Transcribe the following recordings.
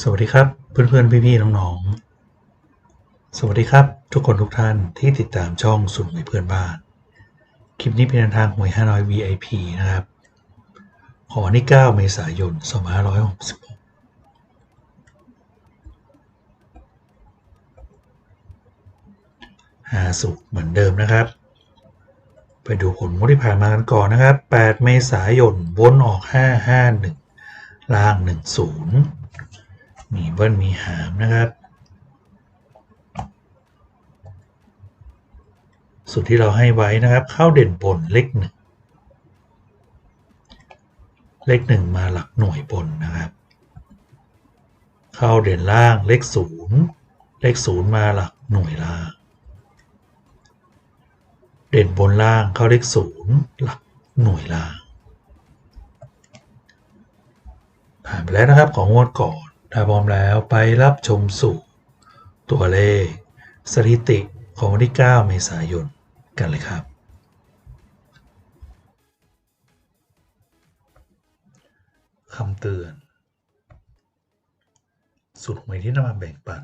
สวัสดีครับ เพื่อนๆพี่ๆน้องๆ สวัสดีครับ ทุกคนทุกท่านที่ติดตามช่องสุนหวยเพื่อนบ้าน คลิปนี้เป็นทางหวย500 VIP นะครับของวันที่ 9 เมษายน 2566หาสุกเหมือนเดิมนะครับ ไปดูผลงวดที่ผ่านมากันก่อนนะครับ 8 เมษายนวนออก 551 ล่าง 10 มีเบิ้ลมีหามนะครับ สุดที่เราให้ไว้นะครับเข้าเด่นบนเลขหนึ่งเลขหนึ่งมาหลักหน่วยบนนะครับ เข้าเด่นล่างเลขศูนย์เลขศูนย์มาหลักหน่วยล่าง เด่นบนล่างเข้าเลขศูนย์หลักหน่วยล่างผ่านไปแล้วนะครับของงวดก่อน ถ้าพร้อมแล้วไปรับชมสู่ตัวเลข สถิติของวันที่ 9 เมษายนกันเลยครับ คำเตือนสุดหวยที่นำมาแบ่งปัน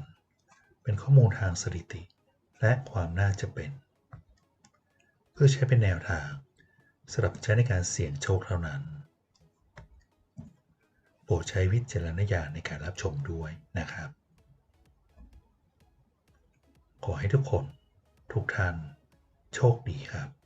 เป็นข้อมูลทางสถิติ และความน่าจะเป็น เพื่อใช้เป็นแนวทางสำหรับใช้ในการเสี่ยงโชคเท่านั้น รดใช้วิจารณญาณในการรับชมด้วยนะครับ ขอให้ทุกคน ทุกท่าน โชคดีครับ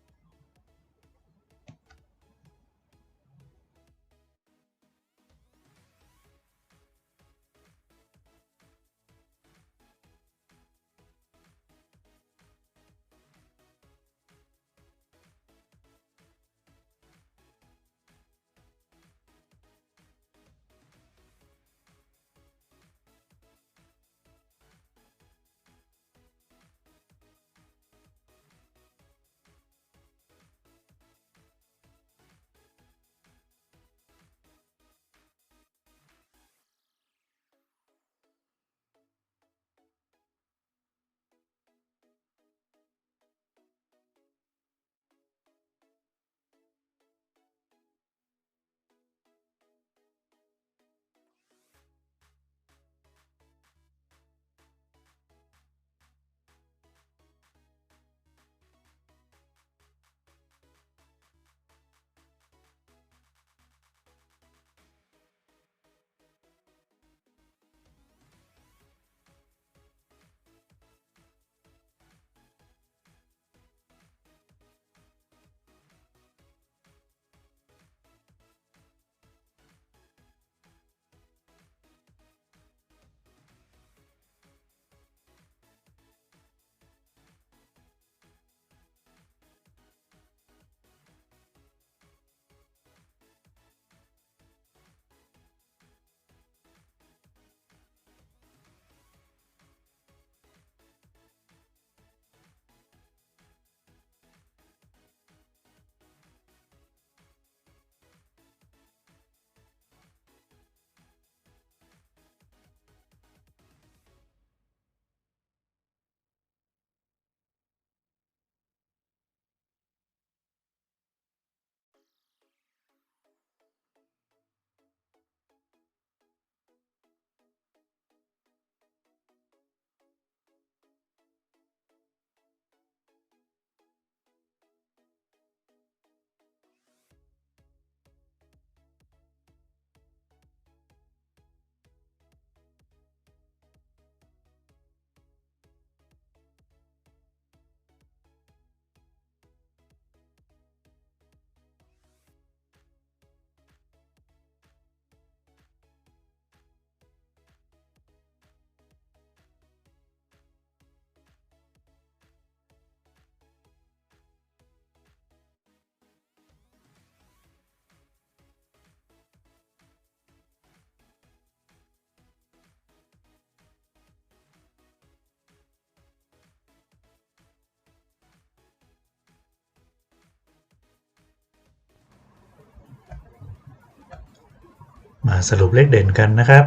มาสรุปเลขเด่นกันนะครับ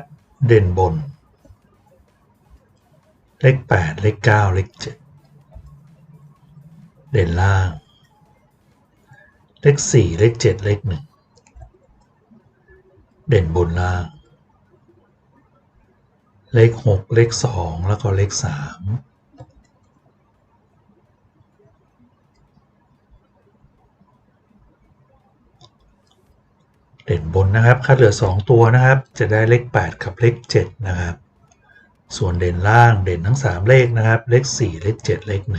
เด่นบน เลข 8 เลข 9 เลข 7 เด่นล่าง เลข 4 เลข 7 เลข 1 เด่นบนล่าง เลข 6 เลข 2 แล้วก็เลข 3 เด่นบนนะครับค่าเหลือ 2 ตัวนะครับ จะได้เลข 8 กับเลข 7 นะครับ ส่วนเด่นล่างเด่นทั้ง 3 เลขนะครับ เลข 4 เลข 7 เลข 1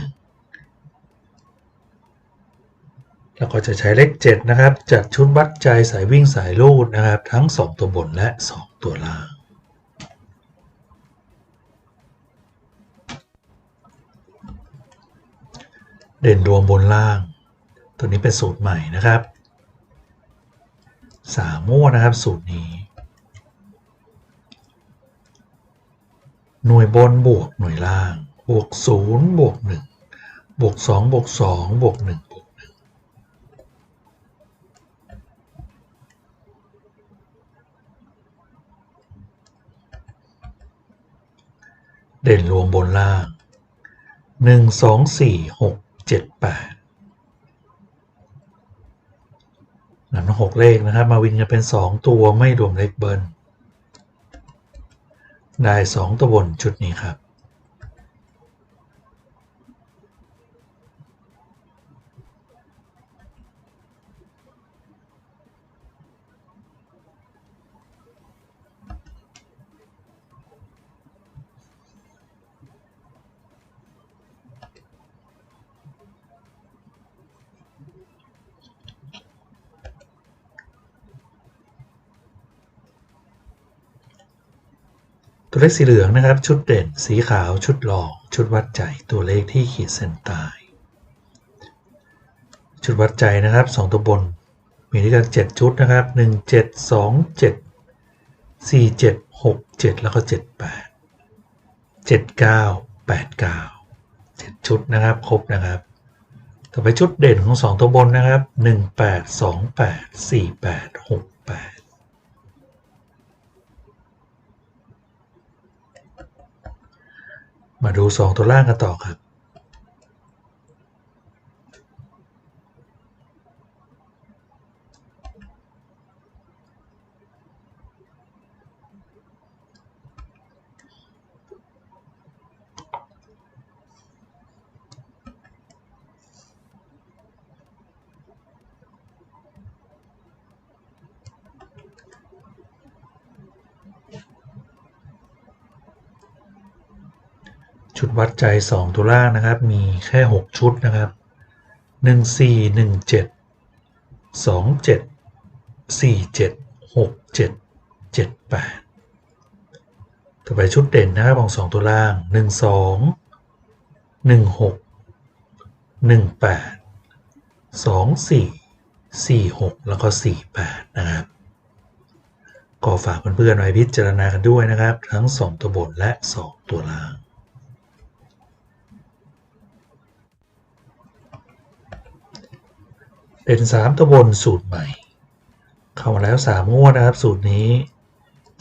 แล้วก็จะใช้เลข 7 นะครับ จัดชุดวัดใจสายวิ่งสายลูดนะครับ ทั้ง 2 ตัวบนและ 2 ตัวล่างเด่นรวมบนล่าง ตัวนี้เป็นสูตรใหม่นะครับ สามมั่วนะครับสูตรนี้ หน่วยบนบวกหน่วยล่าง บวกศูนย์บวกหนึ่งบวกสองบวกสองบวกหนึ่งบวกหนึ่งเด่นรวมบนล่างหนึ่งสองสี่หกเจ็ดแปด นำทั้งหกเลขนะครับ มาวินกันเป็น 2 ตัวไม่รวมเลขเบิร์นได้ 2 ตัวบนชุดนี้ครับ ตัวเลขสีเหลืองนะครับ ชุดเด่น สีขาว ชุดรองชุดวัดใจ ตัวเลขที่ขีดเส้นใต้ ชุดวัดใจนะครับ 2 ตัวบน มีด้วยกัน 7 ชุดนะครับ 1 7 2 7 4 7 6 7 แล้วก็ 7 8 7 9 8 9 7 ชุดนะครับ ครบนะครับ ต่อไปชุดเด่นของ 2 ตัวบนนะครับ 1 8 2 8 4 8 6 8 มาดู 2 ตัวล่างกันต่อครับ ชุดวัดใจ 2ตัวล่างนะครับ มีแค่ 6 ชุดนะครับ 1 4 1 7 2 7 4 7 6 7 7 8 ต่อไปชุดเด่นนะครับของ 2 ตัวล่าง 1 2 1 6 1 8 2 4 4 6 แล้วก็ 4 8 นะครับ ก็ฝากเพื่อนๆไว้พิจารณากันด้วยนะครับ ทั้ง 2 ตัวบนและ 2 ตัวล่าง เป็นสามตัวบนสูตรใหม่ เข้ามาแล้วสามงวดนะครับ สูตรนี้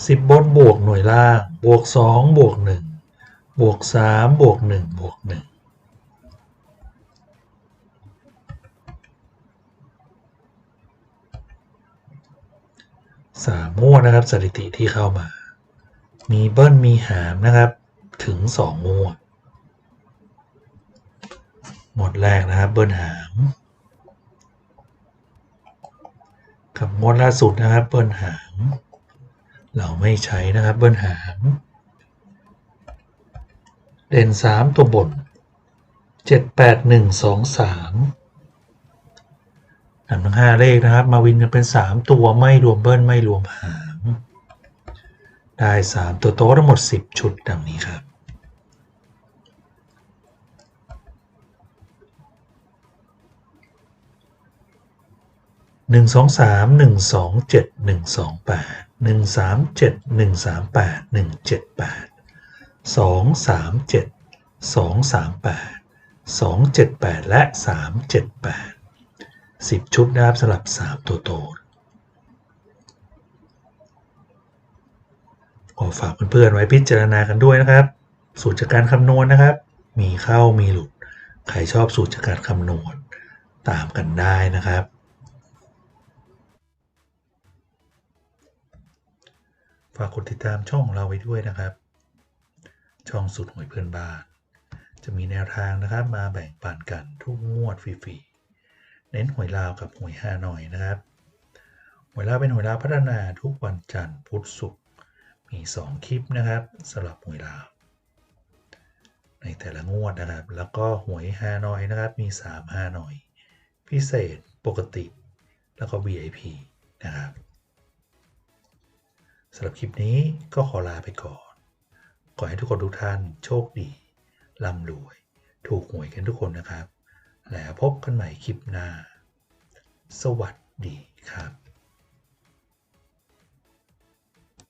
สิบบนบวกหน่วยล่าง บวกสองบวกหนึ่งบวกสามบวกหนึ่งบวกหนึ่งสามงวดนะครับสถิติที่เข้ามา มีเบิ้ลมีหามนะครับถึงสองงวด หมดแรกนะครับเบิ้ลหาม กับงวดล่าสุดนะครับเบิ้ลหาง เราไม่ใช้นะครับเบิ้ลหาง เด่นสามตัวบนเจ็ดแปดหนึ่งสองสามนำทั้งห้าเลขนะครับ มาวินกันเป็นสามตัวไม่รวมเบิ้ลไม่รวมหาง ได้สามตัวโต๊ะทั้งหมดสิบชุดดังนี้ครับ 1 2 3 1 2 7 1 2 8 1 3 7 1 3 8 1 7 8 2 3 7 2 3 8 2 7 8 และ 3 7 8 10 ชุดนะครับสลับ 3 ตัวโตขอฝากเพื่อนๆไว้พิจารณากันด้วยนะครับ สูตรจากการคำนวณนะครับ มีเข้ามีหลุด ใครชอบสูตรจากการคำนวณตามกันได้นะครับ ฝากกดติดตามช่องของเราไว้ด้วยนะครับ ช่องสุดหวยเพื่อนบ้าน จะมีแนวทางนะครับมาแบ่งปันกันทุกงวดฟรีๆ เน้นหวยลาวกับหวยฮานอยนะครับ หวยลาวเป็นหวยลาวพัฒนาทุกวันจันทร์พุธศุกร์ มี 2 คลิปนะครับสำหรับหวยลาวในแต่ละงวดนะครับ แล้วก็หวยฮานอยนะครับ มี 3 ฮานอย พิเศษ ปกติ แล้วก็ VIP นะครับ สำหรับคลิปนี้ก็ขอลาไปก่อน ขอให้ทุกคนทุกท่านโชคดีร่ำรวย ถูกหวยกันทุกคนนะครับ แล้วพบกันใหม่คลิปหน้า สวัสดีครับ